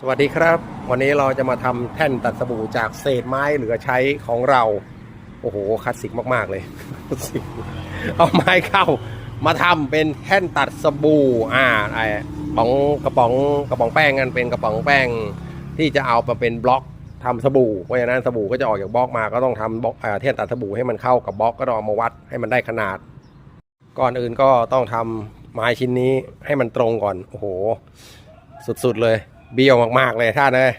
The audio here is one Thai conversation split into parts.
สวัสดีครับ วันนี้เราจะมาทำแท่นตัดสบู่จากเศษไม้เหลือใช้ของเรา โอ้โหคลาสสิกมากๆเลย เอาไม้เข้า มาทำเป็นแท่นตัดสบู่อ่าไอ้ป๋องกระป๋องกระป๋องแป้งกันเป็นกระป๋องแป้ง ที่จะเอามาเป็นบล็อกทำสบู่เพราะฉะนั้นสบู่ก็จะออกจากบล็อกมาก็ต้องทำบล็อกอ่าแท่นตัดสบู่ให้มันเข้ากับบล็อกก็ต้องเอามาวัดให้มันได้ขนาด ก่อนอื่นก็ต้องทำไม้ชิ้นนี้ให้มันตรงก่อนโอ้โห สุดๆเลย เบี้ยวมากๆเลยท่านเลย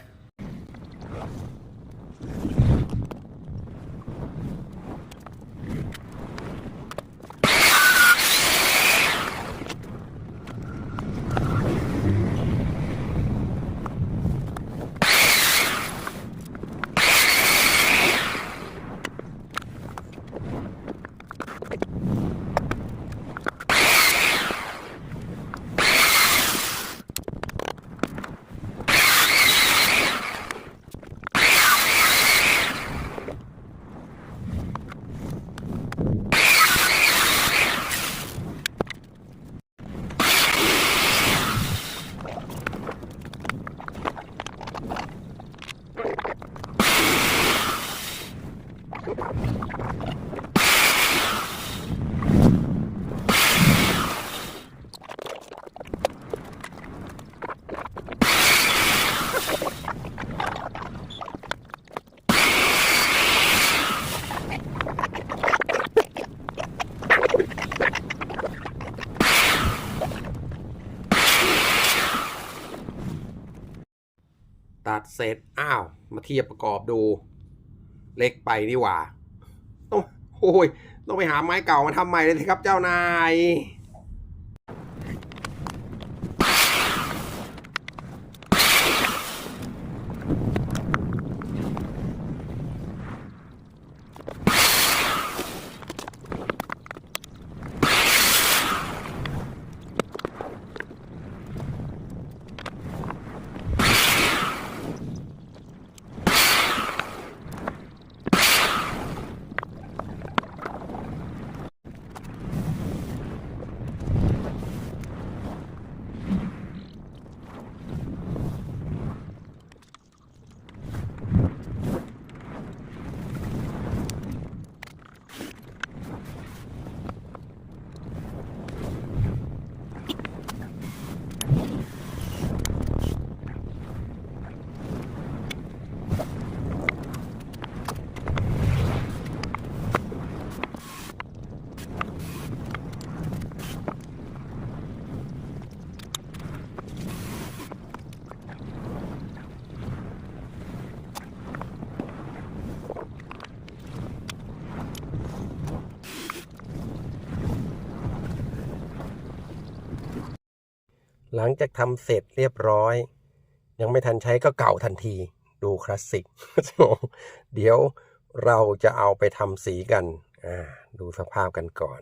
ตัดเสร็จอ้าว มาเทียบประกอบดู เล็กไปนี่หว่าต้องโอ้ยต้องไปหาไม้เก่ามาทำใหม่เลยสิครับเจ้านาย หลังจากทำเสร็จเรียบร้อย ยังไม่ทันใช้ก็เก่าทันที ดูคลาสสิกเดี๋ยวเราจะเอาไปทำสีกัน ดูสภาพกันก่อน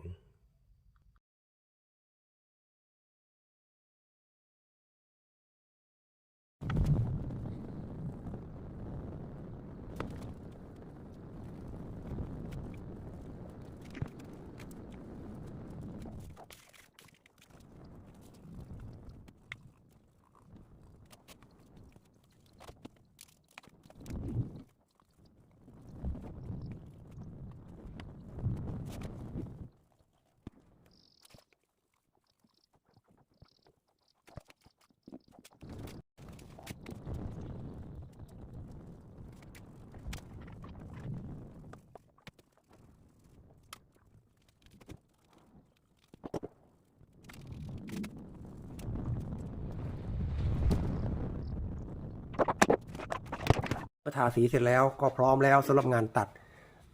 ทาสีเสร็จแล้วก็พร้อมแล้วสำหรับงานตัด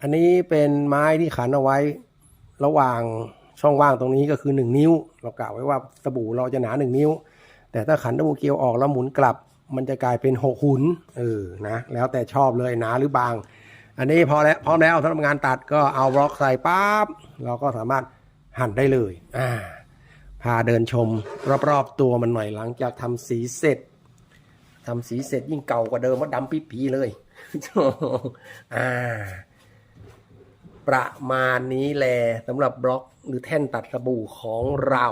อันนี้เป็นไม้ที่ขันเอาไว้ ระหว่างช่องว่างตรงนี้ก็คือหนึ่งนิ้ว เรากล่าวไว้ว่าสบู่เราจะหนาหนึ่งนิ้ว แต่ถ้าขันตะบูเกียวออกแล้วหมุนกลับ มันจะกลายเป็นหกหุนเออนะแล้วแต่ชอบเลยหนาหรือบาง อันนี้พอแล้วพร้อมแล้วสำหรับงานตัดก็เอาบล็อกใส่ปั๊บเราก็สามารถหั่นได้เลยอ่าพาเดินชมรอบๆตัวมันหน่อยหลังจากทำสีเสร็จ ทำสีเสร็จยิ่งเก่ากว่าเดิมว่าดำปี๊ปีเลย อ่า ประมาณนี้แหละสำหรับบล็อกหรือแท่นตัดสบู่ของเรา